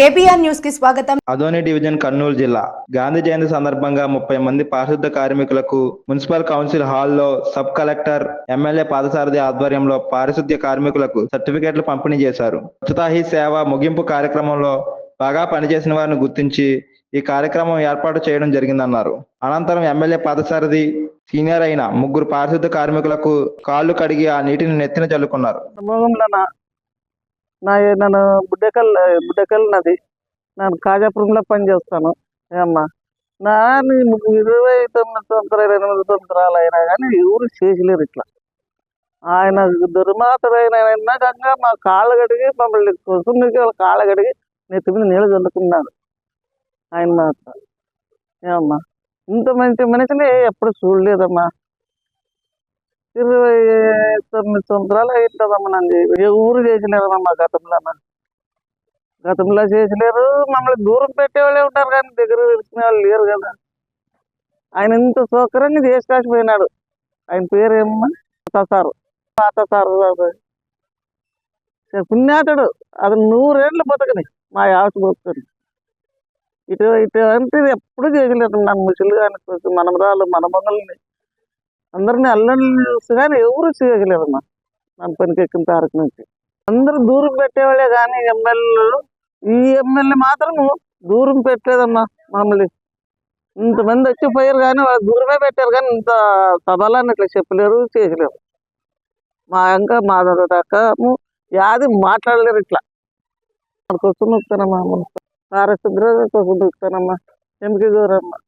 KBR న్యూస్కి స్వాగతం. Adoni division Kurnool జిల్లా. గాంధీ జయంతి సందర్భంగా ముప్పై మంది పారిశుద్ధ కార్మికులకు మున్సిపల్ కౌన్సిల్ హాల్లో సబ్ కలెక్టర్ ఎమ్మెల్యే పాదసారథి ఆధ్వర్యంలో పారిశుద్ధ్య కార్మికులకు సర్టిఫికెట్లు పంపిణీ చేశారు. స్వచ్ఛతా హీ సేవ ముగింపు కార్యక్రమంలో బాగా పనిచేసిన వారిని గుర్తించి ఈ కార్యక్రమం ఏర్పాటు చేయడం జరిగిందన్నారు. అనంతరం ఎమ్మెల్యే పాదసారథి సీనియర్ అయిన ముగ్గురు పారిశుద్ధ కార్మికులకు కాళ్ళు కడిగి ఆ నీటిని నెత్తిన చల్లుకున్నారు. నా నా నేను బుడ్డకల్ బుడ్డకల్ నది. నేను కాజాపురంలో పని చేస్తాను ఏమ్మా? నా ఇరవై తొమ్మిది సంవత్సరాలు ఎనిమిది సంవత్సరాలు అయినా కానీ ఎవరు చేసలేరు ఇట్లా. ఆయన దుర్మాతడైన గంగా మా కాళ్ళ కడిగి మమ్మల్ని కొసుమికి వాళ్ళ కాళ్ళ నెత్తి మీద నీళ్ళు చల్లుకున్నాడు. ఆయన మాత్రం. ఏమమ్మా ఇంత మంచి మనిషిని ఎప్పుడు చూడలేదమ్మా. ఇరవై తొమ్మిది సంవత్సరాలు అవుతుందమ్మా నన్ను ఏ ఊరు చేసలేదమ్మా గతంలో గతంలో చేసలేరు మమ్మల్ని దూరం పెట్టేవాళ్ళే ఉంటారు కానీ దగ్గర పిలుచుకునే వాళ్ళు లేరు కదా. ఆయన ఇంత సౌకర్యాన్ని చేసి కాసిపోయినాడు. ఆయన పేరు ఏమమ్మా సారు పాత సారు పుణ్యాతుడు. అది నూరేళ్ళు బతకని మా యావత బతుకని ఇటు ఇటువంటిది ఎప్పుడు చేయలేదు నన్ను ముసలి కానీ మనమరాలు మనమల్ని అందరిని అల్లని కానీ ఎవరు చేయగలేదమ్మా నన్ను పనికి ఎక్కిన తారక నుంచి. అందరూ దూరం పెట్టేవాళ్ళే కానీ ఎమ్మెల్యేలు. ఈ ఎమ్మెల్యే మాత్రము దూరం పెట్టలేదమ్మా మమ్మల్ని ఇంతమంది వచ్చిపోయారు కానీ వాళ్ళు దూరమే పెట్టారు కానీ ఇంత సభలని ఇట్లా చెప్పలేరు చేయలేరు. మా ఇంకా మా దాకా యాది మాట్లాడలేరు ఇట్లా. అక్కడికి వస్తున్న వస్తానమ్మా పారిశుద్ధ్ర కోసం. వస్తానమ్మా. ఎంపిక దూరమ్మా